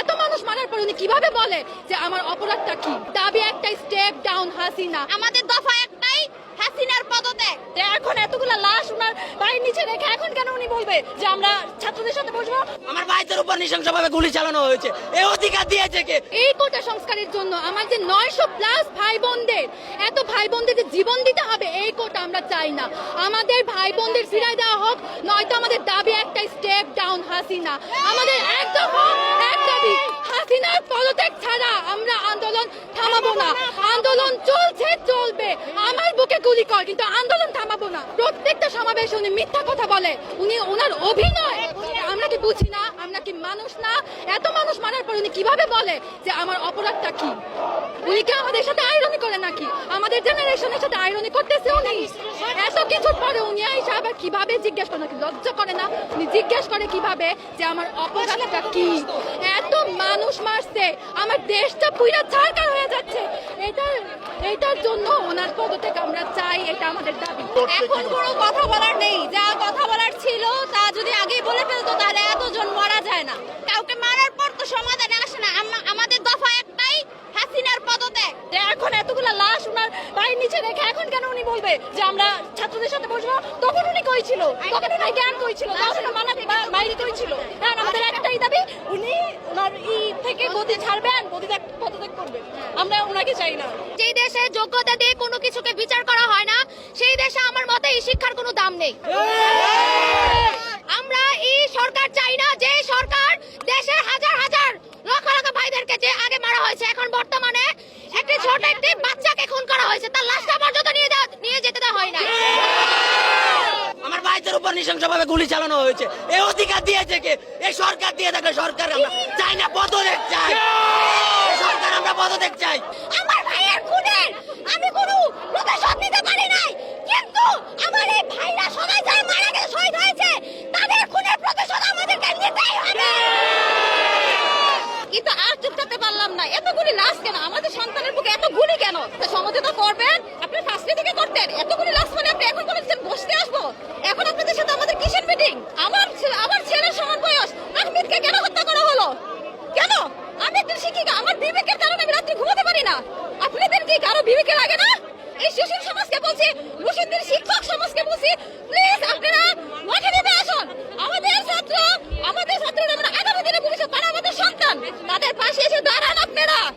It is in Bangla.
এত মানুষ মারার পর উনি কীভাবে বলে যে আমার অপরাধটা কি? দাবি একটা স্টেপ ডাউন হাসিনা। আমাদের দফা একটাই হাসিনার পদত্যাগ। এখন এতগুলা লাশ ওনার বাড়ির নিচে রেখে এখন কেন উনি বলবে যে আমরা ছাত্রদের সাথে বসবো? আমার ভাইদের উপর নৃশংসভাবে গুলি চালানো হয়েছে। এই অধিকার দিয়েছে কে? এই কোটা সংস্কারের জন্য আমার যে নয়শো প্লাস ভাই বোনদের এত ভাই বোনদের যে জীবন দিতে হবে এই কোটা আমরা চাই না। আমাদের ভাই বোনদের ফিরাই দেওয়া হোক নয়তো আমাদের দাবি একটা স্টেপ ডাউন হাসিনা। আমাদের একদম এক হাসিনার পদত্যাগ ছাড়া আমরা আন্দোলন থামাবো না। আন্দোলন চলছে, চলবে। আমার বুকে গুলি কর, কিন্তু আন্দোলন থামাবো না। প্রত্যেকটা সমাবেশে উনি মিথ্যা কথা বলে। উনি ওনার অভিনয়। আমরা কি বুঝি না আমরা কি মানুষ না? এত মানুষ মারার পর উনি কীভাবে বলে যে আমার অপরাধটা কি? উনি কি আমাদের সাথে আইরনি করে নাকি? আমাদের জেনারেশনের সাথে আইরনি করতেছে উনি? এত কিছুর পরে উনি এসে আবার কীভাবে জিজ্ঞেস করে নাকি? লজ্জা করে না? উনি জিজ্ঞেস করে কীভাবে যে আমার অপরাধটা কি? এত মানুষ মারছে আমার দেশটা পুরা ছাড়কার হয়ে যাচ্ছে। এটা এটার জন্য ওনার পদত্যাগ আমরা চাই এটা আমাদের দাবি। এখন কোনো কথা বলার নেই। যা কথা বলার ছিল তা যদি আগেই বলে কাউকে মারার পর তো সমাধানে আসে না। আমাদের দফা একটাই হাসিনার পদত্যাগ। এখন এতগুলা লাশ ওনার বাড়ির নিচে রেখে এখন কেন উনি বলবে যে আমরা ছাত্রদের সাথে বসবো? তখন উনি কই ছিল? তখন উনি জ্ঞান কই ছিল? তখন মানা বাইরে কই ছিল? এখন আমাদের একটাই দাবি উনি ওনার ই থেকে ছাড়বেন পদত্যাগ পদত্যাগ করবেন। আমরা ওনাকে চাই না। যেই দেশে যোগ্যতা দিয়ে কোনো কিছুকে বিচার করা হয় না সেই দেশে আমার মতে এই শিক্ষার কোনো দাম নেই। আমরা এই সরকার চাই না যে সরকার দেশের হাজার হাজার লক্ষ লক্ষ যে আগে মারা হয়েছে এখন বর্তমানে একটি ছোট একটি বাচ্চাকে খুন করা হয়েছে। তার লাশটা পর্যন্ত নিয়ে নিয়ে যেতে দেওয়া হয় না। আমার ভাইদের উপর নৃশংসভাবে গুলি চালানো হয়েছে। এই অধিকার দিয়েছে কে? এই সরকার দিয়ে থাকলে সরকার আমরা চাই না পদত্যাগ চাই। সরকার আমরা পদত্যাগ চাই। আমার ভাইয়ের খুনের আমি কোনো প্রতিশোধ নিতে পারি নাই কিন্তু আমার এই ভাইরা সবাই যারা মারা গেছে শহীদ হয়েছে তাদের খুনের প্রতিশোধ আমাদেরকে নিতেই হবে কিন্তু আর চুপ থাকতে না, এত গুলি লাশ কেন? আমাদের সন্তানের বুকে এত গুলি কেন? তা সমাজে তো করবেন। আপনি ফার্স্টে থেকে করতেন। এত গুলি লাশ মানে আপনি এখন বলেছেন বসতে আসব। এখন আপনাদের সাথে আমাদের কিসের মিটিং আমার আমার ছেলের সমান বয়স। আহমেদকে কেন হত্যা করা হলো? কেন? আমি একজন শিক্ষিকা। আমার বিবেকের কারণে আমি রাত্রি ঘুমাতে পারি না। আপনাদের কি কারও বিবেকের লাগে না? এই সুশীল সমাজকে বলছি মুসলিমদের শিক্ষক সমাজকে বলছি, প্লিজ আপনারা মাঠে নেমে আসুন। আমাদের ছাত্র আমাদের ছাত্ররা মানে আগামী দিনে ভবিষ্যৎ তারা আমাদের সন্তান। তাদের পাশে mira,